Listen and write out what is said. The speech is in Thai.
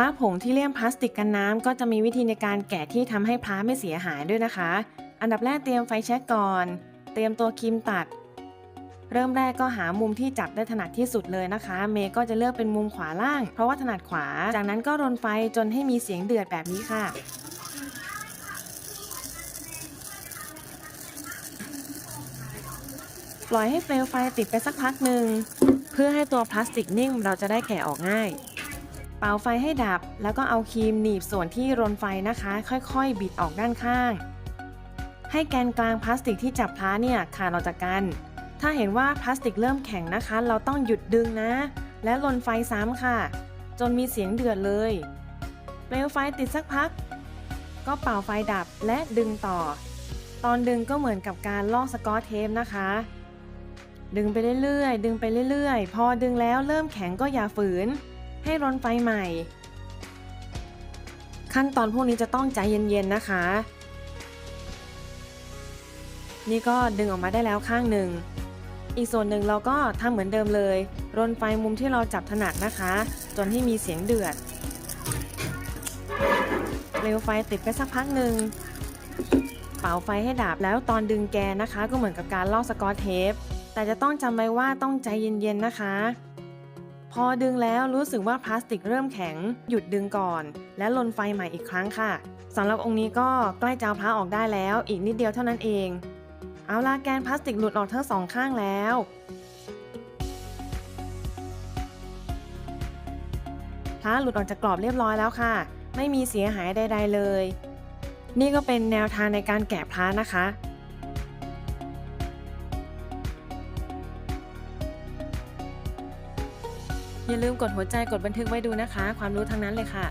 ระผงที่เลี่ยมพลาสติกกันน้ำก็จะมีวิธีในการแกะที่ทำให้พระไม่เสียหายด้วยนะคะ อันดับแรกเตรียมไฟแช็กก่อน เตรียมตัวครีมตัด เริ่มแรกก็หามุมที่จับได้ถนัดที่สุดเลยนะคะ เมย์ก็จะเลือกเป็นมุมขวาล่าง เพราะว่าถนัดขวา จากนั้นก็รนไฟจนให้มีเสียงเดือดแบบนี้ค่ะปล่อยให้เปลวไฟติดไปสักพักหนึ่งเพื่อให้ตัวพลาสติกนิ่มเราจะได้แกะออกง่าย เป่าไฟให้ดับ แล้วก็เอาครีมหนีบส่วนที่รนไฟนะคะ ค่อยๆ บิดออกด้านข้าง ให้แกนกลางพลาสติกที่จับพลาเนี่ยขาดออกจากกัน ถ้าเห็นว่าพลาสติกเริ่มแข็งนะคะ เราต้องหยุดดึงนะ และลนไฟซ้ำค่ะ จนมีเสียงเดือดเลยเปลวไฟติดสักพัก ก็เป่าไฟดับและดึงต่อ ตอนดึงก็เหมือนกับการลอกสกอตเทปนะคะดึงไปเรื่อยๆ ดึงไปเรื่อยๆ พอดึงแล้วเริ่มแข็งก็อย่าฝืน ให้ร้อนไฟใหม่ ขั้นตอนพวกนี้จะต้องใจเย็นๆนะคะ นี่ก็ดึงออกมาได้แล้วข้างหนึ่ง อีกส่วนหนึ่งเราก็ทำเหมือนเดิมเลยรนไฟมุมที่เราจับถนัดนะคะ จนให้มีเสียงเดือดเปลวไฟติดไปสักพักหนึ่งเป่าไฟให้ดับแล้วตอนดึงแกนะคะ ก็เหมือนกับการลอกสกอตเทป แต่จะต้องจำไว้ว่าต้องใจเย็นๆนะคะ พอดึงแล้วรู้สึกว่าพลาสติกเริ่มแข็ง หยุดดึงก่อน และลนไฟใหม่อีกครั้งค่ะสำหรับองค์นี้ก็ใกล้จะเอาพระออกได้แล้วอีกนิดเดียวเท่านั้นเอง เอาละแกนพลาสติกหลุดออกทั้งสองข้างแล้ว พระหลุดออกจากกรอบเรียบร้อยแล้วค่ะ ไม่มีเสียหายใด ๆ เลย นี่ก็เป็นแนวทางในการแกะพระนะคะ อย่าลืมกดหัวใจกดบันทึกไว้ดูนะคะ ความรู้ทั้งนั้นเลยค่ะ